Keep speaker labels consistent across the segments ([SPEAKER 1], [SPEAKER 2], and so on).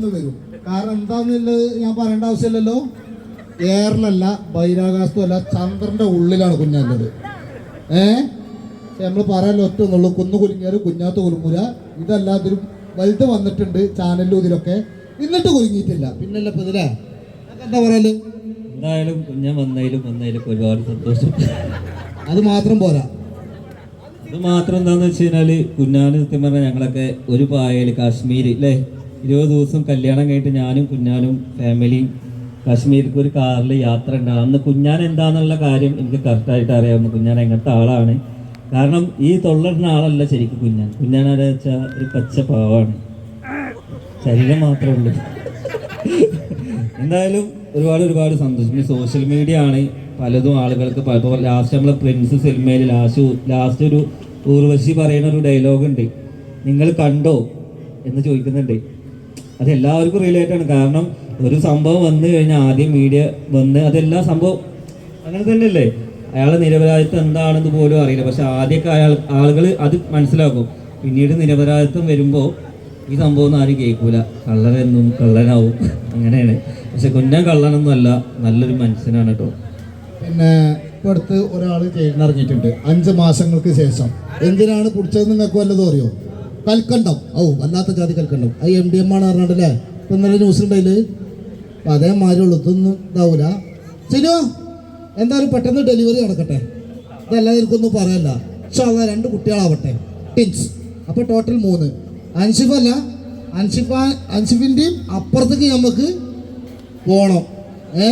[SPEAKER 1] ആളുകൾ വരും. കാരണം എന്താന്നുള്ളത് ഞാൻ പറയേണ്ട ആവശ്യമില്ലല്ലോ. എയറിലല്ല ബഹിരാകാശത്തുമല്ല ചന്ദ്രന്റെ ഉള്ളിലാണ് കുഞ്ഞാന്റെത് ഏ? നമ്മൾ പറയാൻ ഒറ്റ ഒന്നുള്ളൂ കുന്നു കുലുങ്ങിയാലും കുഞ്ഞാത്ത കുലുങ്ങൂല. ഇതല്ലാതിരും വലുത് വന്നിട്ടുണ്ട് ചാനലിലും ഇതിലൊക്കെ. എന്നിട്ട് കുലുങ്ങിയിട്ടില്ല. പിന്നല്ല ഇപ്പൊ ഇതിലെ? എന്താ പറയൽ?
[SPEAKER 2] എന്തായാലും കുഞ്ഞൻ വന്നതിലും വന്നതിലും ഒരുപാട് സന്തോഷം.
[SPEAKER 1] അത് മാത്രം പോരാ.
[SPEAKER 2] ഇത് മാത്രം എന്താന്ന് വെച്ച് കഴിഞ്ഞാൽ കുഞ്ഞാന് സത്യം പറഞ്ഞാൽ ഞങ്ങളൊക്കെ ഒരു പായൽ കാശ്മീര് അല്ലേ ഇരുപത് ദിവസം കല്യാണം കഴിഞ്ഞിട്ട് ഞാനും കുഞ്ഞാനും ഫാമിലിയും കാശ്മീർക്ക് ഒരു കാറിൽ യാത്ര ഉണ്ടാകും അന്ന് കുഞ്ഞാൻ എന്താണെന്നുള്ള കാര്യം എനിക്ക് കറക്റ്റായിട്ട് അറിയാവുന്നു കുഞ്ഞാൻ എങ്ങനത്തെ ആളാണ്. കാരണം ഈ തൊള്ളിടുന്ന ആളല്ല ശരിക്കും കുഞ്ഞാൻ. കുഞ്ഞാൻ ആരാ വെച്ചാൽ ഒരു പച്ച പാവാണ്. ശരീരം മാത്രമേ ഉള്ളൂ. എന്തായാലും ഒരുപാട് ഒരുപാട് സന്തോഷം. ഈ സോഷ്യൽ മീഡിയ ആണ് പലതും ആളുകൾക്ക് പലപ്പോൾ ലാസ്റ്റ് നമ്മളെ പ്രിൻസ് സിനിമയിൽ ലാസ്റ്റ് ലാസ്റ്റ് ഒരു ഊർവശി പറയുന്ന ഒരു ഡയലോഗ് ഉണ്ട്. നിങ്ങൾ കണ്ടോ എന്ന് ചോദിക്കുന്നുണ്ട്. അത് എല്ലാവർക്കും റിലേറ്റ് ആണ്. കാരണം ഒരു സംഭവം വന്നു കഴിഞ്ഞാൽ ആദ്യം മീഡിയ വന്ന് അതെല്ലാം സംഭവം അങ്ങനെ തന്നെയല്ലേ? അയാളെ നിരപരാധിത്വം എന്താണെന്ന് പോലും അറിയില്ല. പക്ഷെ ആദ്യമൊക്കെ അയാൾ ആളുകൾ അത് മനസ്സിലാക്കും. പിന്നീട് നിരപരാധിത്വം വരുമ്പോൾ ഈ സംഭവം ഒന്നും ആരും കേൾക്കൂല. കള്ളനെന്നും കള്ളനാവും. അങ്ങനെയാണ്. പക്ഷെ കുഞ്ഞൻ കള്ളനൊന്നും അല്ല. നല്ലൊരു മനുഷ്യനാണ് കേട്ടോ.
[SPEAKER 1] പിന്നെ ഇപ്പൊ അടുത്ത് ഒരാൾ ഇറങ്ങിയിട്ടുണ്ട്. അഞ്ച് മാസങ്ങൾക്ക് ശേഷം. എന്തിനാണ് പിടിച്ചത് നിങ്ങൾക്ക് വല്ലതും അറിയോ? കൽക്കണ്ടം. ഓ വല്ലാത്ത ജാതി കൽക്കണ്ടം. അത് എം ഡി എം ആണ് പറഞ്ഞിട്ടല്ലേ? ഇപ്പൊ ഇന്നലെ ന്യൂസ് ഉണ്ടായിൽ അതേ അതേമാതിരി ഉള്ളു. ഇതൊന്നും ഇതാവൂല. സിനു എന്തായാലും പെട്ടെന്ന് ഡെലിവറി നടക്കട്ടെ. ഇതെല്ലാവർക്കൊന്നും പറയല്ല. പക്ഷെ അതാ രണ്ട് കുട്ടികളാവട്ടെ. ടിൻസ് അപ്പോൾ ടോട്ടൽ മൂന്ന്. അൻഷിഫ് അല്ല. അൻഷിഫ അൻഷിഫിന്റെയും അപ്പുറത്തേക്ക് നമുക്ക് പോകണം ഏ?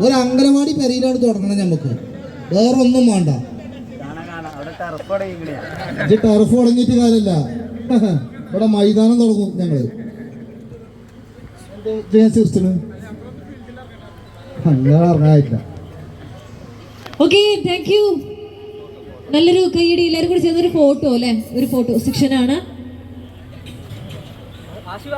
[SPEAKER 1] ഒരു അങ്കനവാടി പെരയിലാണ് തുടങ്ങണം നമുക്ക് വേറൊന്നും വേണ്ട. ഇത് ടർഫ് തുടങ്ങിയിട്ട് കാര്യമില്ല. ഇവിടെ മൈതാനം തുടങ്ങും
[SPEAKER 3] ഞങ്ങൾ നല്ലൊരു കൈയടി എല്ലാരും കൂടി ചേർന്നൊരു ഫോട്ടോ അല്ലെ? ഒരു ഫോട്ടോ സെക്ഷനാണ് ആശിവ